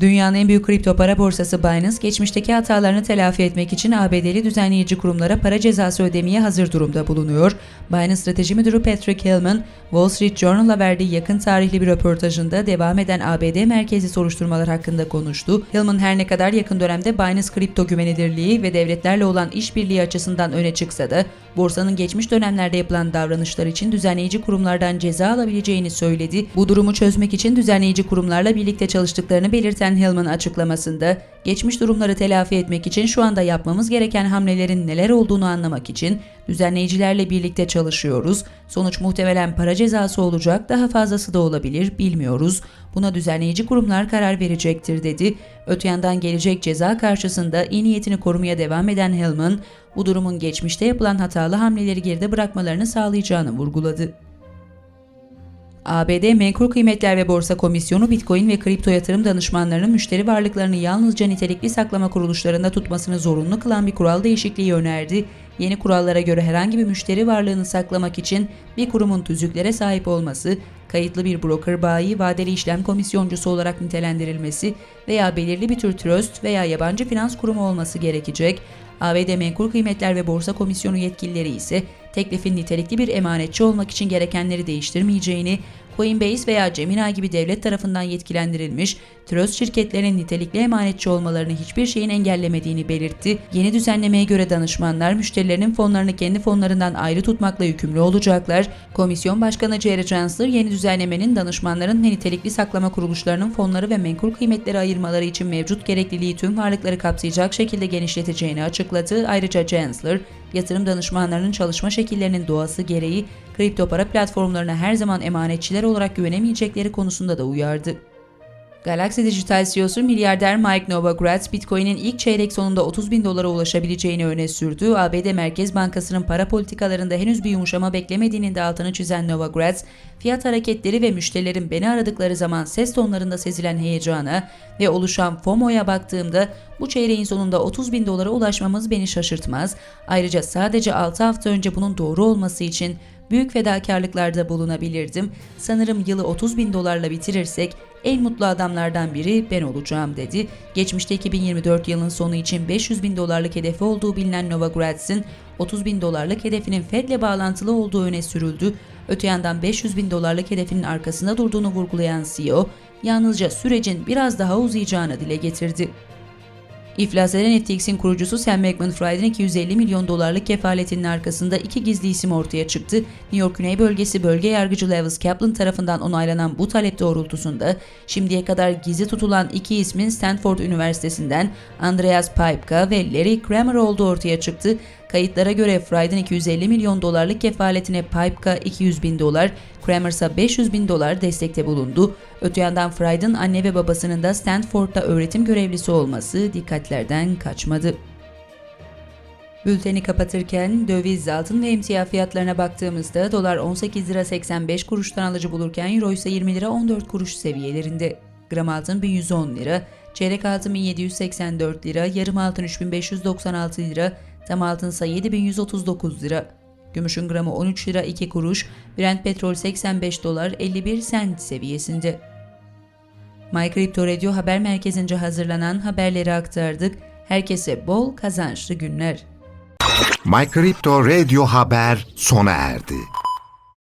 Dünyanın en büyük kripto para borsası Binance, geçmişteki hatalarını telafi etmek için ABD'li düzenleyici kurumlara para cezası ödemeye hazır durumda bulunuyor. Binance Strateji Müdürü Patrick Hillman, Wall Street Journal'a verdiği yakın tarihli bir röportajında devam eden ABD merkezi soruşturmalar hakkında konuştu. Hillman her ne kadar yakın dönemde Binance kripto güvenilirliği ve devletlerle olan işbirliği açısından öne çıksa da, borsanın geçmiş dönemlerde yapılan davranışlar için düzenleyici kurumlardan ceza alabileceğini söyledi. Bu durumu çözmek için düzenleyici kurumlarla birlikte çalıştıklarını belirten Hillman açıklamasında, geçmiş durumları telafi etmek için şu anda yapmamız gereken hamlelerin neler olduğunu anlamak için düzenleyicilerle birlikte çalışıyoruz. Sonuç muhtemelen para cezası olacak, daha fazlası da olabilir, bilmiyoruz. Buna düzenleyici kurumlar karar verecektir dedi. Öte yandan gelecek ceza karşısında iyi niyetini korumaya devam eden Hillman, bu durumun geçmişte yapılan hatalı hamleleri geride bırakmalarını sağlayacağını vurguladı. ABD Menkul Kıymetler ve Borsa Komisyonu Bitcoin ve kripto yatırım danışmanlarının müşteri varlıklarını yalnızca nitelikli saklama kuruluşlarında tutmasını zorunlu kılan bir kural değişikliği önerdi. Yeni kurallara göre herhangi bir müşteri varlığını saklamak için bir kurumun tüzüklere sahip olması, kayıtlı bir broker bayi, vadeli işlem komisyoncusu olarak nitelendirilmesi veya belirli bir tür trust veya yabancı finans kurumu olması gerekecek. ABD Menkul Kıymetler ve Borsa Komisyonu yetkilileri ise teklifin nitelikli bir emanetçi olmak için gerekenleri değiştirmeyeceğini, Coinbase veya Gemini gibi devlet tarafından yetkilendirilmiş trust şirketlerinin nitelikli emanetçi olmalarını hiçbir şeyin engellemediğini belirtti. Yeni düzenlemeye göre danışmanlar müşterilerinin fonlarını kendi fonlarından ayrı tutmakla yükümlü olacaklar. Komisyon Başkanı Jerry Chancellor yeni düzenlemenin danışmanların ve nitelikli saklama kuruluşlarının fonları ve menkul kıymetleri ayırmaları için mevcut gerekliliği tüm varlıkları kapsayacak şekilde genişleteceğini açıkladı. Ayrıca Chancellor, yatırım danışmanlarının çalışma şekillerinin doğası gereği kripto para platformlarına her zaman emanetçiler olarak güvenemeyecekleri konusunda da uyardı. Galaxy Digital CEO'su milyarder Mike Novogratz, Bitcoin'in ilk çeyrek sonunda 30 bin dolara ulaşabileceğini öne sürdü. ABD Merkez Bankası'nın para politikalarında henüz bir yumuşama beklemediğinin de altını çizen Novogratz, fiyat hareketleri ve müşterilerin beni aradıkları zaman ses tonlarında sezilen heyecana ve oluşan FOMO'ya baktığımda bu çeyreğin sonunda 30 bin dolara ulaşmamız beni şaşırtmaz. Ayrıca sadece 6 hafta önce bunun doğru olması için büyük fedakarlıklarda bulunabilirdim. Sanırım yılı 30 bin dolarla bitirirsek en mutlu adamlardan biri ben olacağım dedi. Geçmişte 2024 yılın sonu için 500 bin dolarlık hedefi olduğu bilinen Novogratz'in 30 bin dolarlık hedefinin Fed'le bağlantılı olduğu öne sürüldü. Öte yandan 500 bin dolarlık hedefinin arkasında durduğunu vurgulayan CEO, yalnızca sürecin biraz daha uzayacağını dile getirdi. İflas eden FTX'in kurucusu Sam Bankman-Fried'in 250 milyon dolarlık kefaletinin arkasında iki gizli isim ortaya çıktı. New York Güney Bölgesi Bölge Yargıcı Lewis Kaplan tarafından onaylanan bu talep doğrultusunda şimdiye kadar gizli tutulan iki ismin Stanford Üniversitesi'nden Andreas Pipka ve Larry Kramer olduğu ortaya çıktı. Kayıtlara göre Fried'in 250 milyon dolarlık kefaletine Pipka 200 bin dolar, Kramer ise 500 bin dolar destekte bulundu. Öte yandan Fried'in anne ve babasının da Stanford'da öğretim görevlisi olması dikkatlerden kaçmadı. Bülteni kapatırken döviz, altın ve emtia fiyatlarına baktığımızda dolar 18 lira 85 kuruştan alıcı bulurken euro ise 20 lira 14 kuruş seviyelerinde. Gram altın 1110 lira, çeyrek altın 1784 lira, yarım altın 3596 lira, tam altın ise 7139 lira. Gümüşün gramı 13 lira 2 kuruş, Brent petrol 85 dolar 51 sent seviyesinde. My Crypto Radio haber merkezince hazırlanan haberleri aktardık. Herkese bol kazançlı günler. My Crypto Radio Haber sona erdi.